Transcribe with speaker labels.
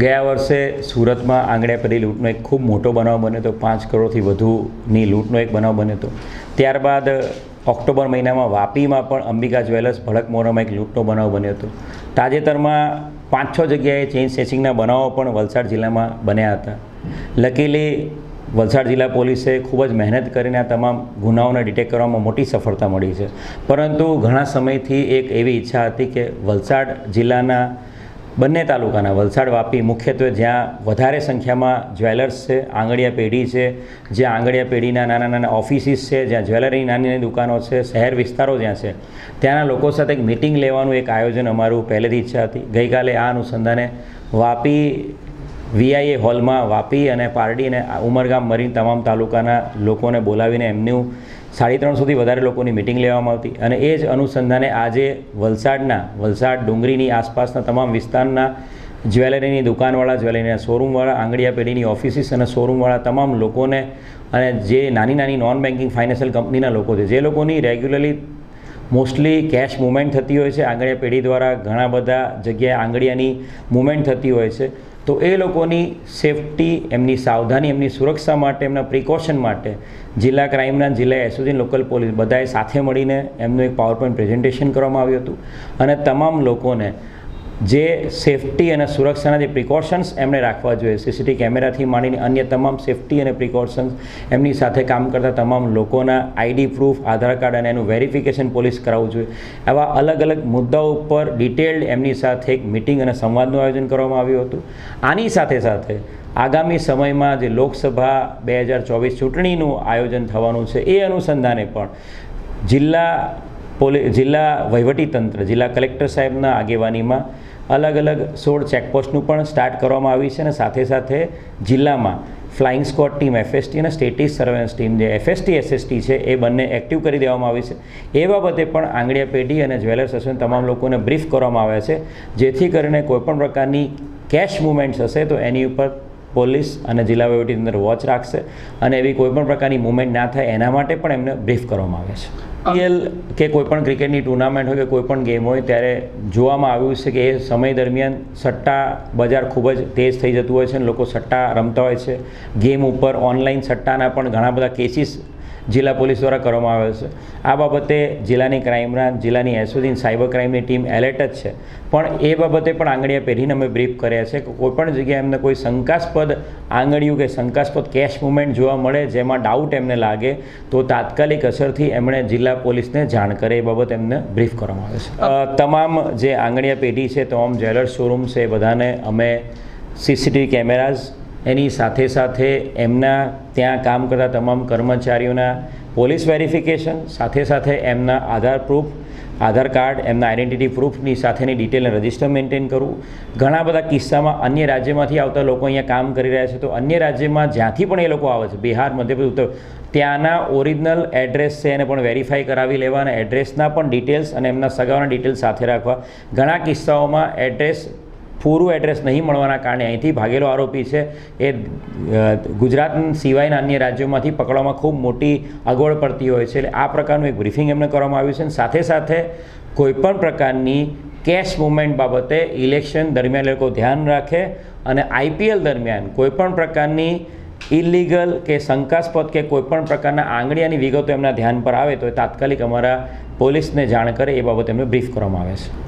Speaker 1: ગયા વર્ષે સુરતમાં આંગળીયા પડી લૂંટનો એક ખૂબ મોટો બનાવ બન્યો હતો. પાંચ કરોડથી વધુની લૂંટનો એક બનાવ બન્યો હતો. ત્યારબાદ ઓક્ટોબર મહિનામાં વાપીમાં પણ અંબિકા જ્વેલર્સ ભડક મોરામાં એક લૂંટનો બનાવ બન્યો હતો. તાજેતરમાં પાંચ છ જગ્યાએ ચેઇન સ્નેચિંગના બનાવો પણ વલસાડ જિલ્લામાં બન્યા હતા. લકીલી વલસાડ જિલ્લા પોલીસે ખૂબ જ મહેનત કરીને આ તમામ ગુનાઓને ડિટેક્ટ કરવામાં મોટી સફળતા મળી છે. પરંતુ ઘણા સમયથી એક એવી ઈચ્છા હતી કે વલસાડ જિલ્લાના બંને તાલુકાના વલસાડ વાપી મુખ્યત્વે જ્યાં વધારે સંખ્યામાં જ્વેલર્સ છે, આંગળીયા પેઢી છે, જ્યાં આંગળીયા પેઢીના નાના નાના ઓફિસીસ છે, જ્યાં જ્વેલરીની નાની નાની દુકાનો છે, શહેર વિસ્તારો જ્યાં છે, ત્યાંના લોકો સાથે એક મિટિંગ લેવાનું એક આયોજન અમારું પહેલેથી ઈચ્છા હતી ગઈકાલે આ અનુસંધાને વાપી વીઆઈએ હોલમાં વાપી અને પારડી અને ઉમરગામ મરીન તમામ તાલુકાના લોકોને બોલાવીને એમનું સાડી ત્રણ સુધી વધારે લોકોની મિટિંગ લેવામાં આવતી. અને એ જ અનુસંધાને આજે વલસાડના, વલસાડ ડુંગરીની આસપાસના તમામ વિસ્તારના જ્વેલરીની દુકાનવાળા, જ્વેલરીના શોરૂમવાળા આંગળીયા પેઢીની ઓફિસીસ અને શોરૂમવાળા તમામ લોકોને અને જે નાની નાની નોન બેન્કિંગ ફાઇનાન્શિયલ કંપનીના લોકો છે, જે લોકોની રેગ્યુલરલી મોસ્ટલી કેશ મુવમેન્ટ થતી હોય છે. આંગળીયા પેઢી દ્વારા ઘણા બધા જગ્યાએ આંગળીયાની મુવમેન્ટ થતી હોય છે. તો એ લોકોની સેફટી, એમની સાવધાની, એમની સુરક્ષા માટે, એમના પ્રિકોશન માટે જિલ્લા ક્રાઇમના જિલ્લા એસઓજી, લોકલ પોલીસ બધાએ સાથે મળીને એમનું એક પાવર પોઈન્ટ પ્રેઝન્ટેશન કરવામાં આવ્યું હતું. અને તમામ લોકોને જે સેફટી અને સુરક્ષાના જે પ્રિકોશન્સ એમણે રાખવા જોઈએ. સીસીટીવી કેમેરાથી માંડીને અન્ય તમામ સેફટી અને પ્રિકોશન્સ એમની સાથે કામ કરતા તમામ લોકોના આઈડી પ્રૂફ આધાર કાર્ડ અને એનું વેરિફિકેશન પોલીસ કરાવવું જોઈએ. આવા અલગ અલગ મુદ્દાઓ ઉપર ડિટેલ્ડ એમની સાથે એક મિટિંગ અને સંવાદનું આયોજન કરવામાં આવ્યું હતું. આની સાથે સાથે આગામી સમયમાં જે લોકસભા બે હજાર ચોવીસ ચૂંટણીનું આયોજન થવાનું છે, એ અનુસંધાને પણ જિલ્લા પોલીસ જિલ્લા વહીવટીતંત્ર, જિલ્લા કલેક્ટર સાહેબના આગેવાનીમાં અલગ અલગ સોળ ચેકપોસ્ટનું પણ સ્ટાર્ટ કરવામાં આવી છે અને સાથે સાથે જિલ્લામાં ફ્લાઇંગ સ્કોડ ટીમ એફએસટી અને સ્ટેટિસ સર્વેલન્સ ટીમ જે એફએસટી એસએસટી છે, એ બંને એક્ટિવ કરી દેવામાં આવી છે. એ બાબતે પણ આંગળીયા પેઢી અને જ્વેલર્સ એસોસિએશન તમામ લોકોને બ્રીફ કરવામાં આવ્યા છે, જેથી કરીને કોઈપણ પ્રકારની કેશ મુવમેન્ટ્સ હશે તો એની ઉપર પોલીસ અને જિલ્લા વહીવટી અંદર વોચ રાખશે અને એવી કોઈપણ પ્રકારની મુવમેન્ટ ના થાય એના માટે પણ એમને બ્રીફ કરવામાં આવે છે. આઈપીએલ કે કોઈપણ ક્રિકેટની ટુર્નામેન્ટ હોય કે કોઈપણ ગેમ હોય, ત્યારે જોવામાં આવ્યું છે કે એ સમય દરમિયાન સટ્ટા બજાર ખૂબ જ તેજ થઈ જતું હોય છે અને લોકો સટ્ટા રમતા હોય છે. ગેમ ઉપર ઓનલાઈન સટ્ટાના પણ ઘણા બધા કેસીસ જિલ્લા પોલીસ દ્વારા કરવામાં આવે છે. આ બાબતે જિલ્લાની ક્રાઇમ બ્રાન્ચ જિલ્લાની એસઓજી, સાયબર ક્રાઇમની ટીમ એલર્ટ જ છે. પણ એ બાબતે પણ આંગળીયા પેઢીને અમે બ્રીફ કર્યા છે કે કોઈપણ જગ્યાએ એમને કોઈ શંકાસ્પદ આંગળીયું કે શંકાસ્પદ કેશ મુવમેન્ટ જોવા મળે જેમાં ડાઉટ એમને લાગે, તો તાત્કાલિક અસરથી એમણે જિલ્લા પોલીસને જાણ કરે એ બાબતે એમને બ્રીફ કરવામાં આવે છે. તમામ જે આંગળીયા પેઢી છે, તમામ જ્વેલર્સ શોરૂમ છે એ બધાને અમે સીસીટીવી કેમેરાઝ એની સાથે સાથે એમના ત્યાં કામ કરતા તમામ કર્મચારીઓના પોલીસ વેરિફિકેશન, સાથે સાથે એમના આધાર પ્રૂફ, આધાર કાર્ડ, એમના આઈડેન્ટિટી પ્રૂફની સાથેની ડિટેલ રજિસ્ટર મેન્ટેન કરવું. ઘણા બધા કિસ્સામાં અન્ય રાજ્યમાંથી આવતા લોકો અહીંયા કામ કરી રહ્યા છે. તો અન્ય રાજ્યમાં જ્યાંથી પણ એ લોકો આવે છે, બિહાર, મધ્યપ્રદેશ, ઉત્તર, ત્યાંના ઓરિજિનલ એડ્રેસ છે એને પણ વેરીફાઈ કરાવી લેવા અને એડ્રેસના પણ ડિટેલ્સ અને એમના સગાઓના ડિટેલ્સ સાથે રાખવા. ઘણા કિસ્સાઓમાં એડ્રેસ પૂરું એડ્રેસ નહીં મળવાના કારણે અહીંથી ભાગેલો આરોપી છે. એ ગુજરાત સિવાયના અન્ય રાજ્યોમાંથી પકડવામાં ખૂબ મોટી અગવડ પડતી હોય છે. એટલે આ પ્રકારનું એક બ્રીફિંગ એમને કરવામાં આવ્યું છે. અને સાથે સાથે કોઈપણ પ્રકારની કેશ મુવમેન્ટ બાબતે ઇલેક્શન દરમિયાન લોકો ધ્યાન રાખે અને આઈપીએલ દરમિયાન કોઈપણ પ્રકારની ઇલીગલ કે શંકાસ્પદ કે કોઈપણ પ્રકારના આંગળીયાની વિગતો એમના ધ્યાન પર આવે તો એ તાત્કાલિક અમારા પોલીસને જાણ કરે એ બાબતે એમને બ્રીફ કરવામાં આવે છે.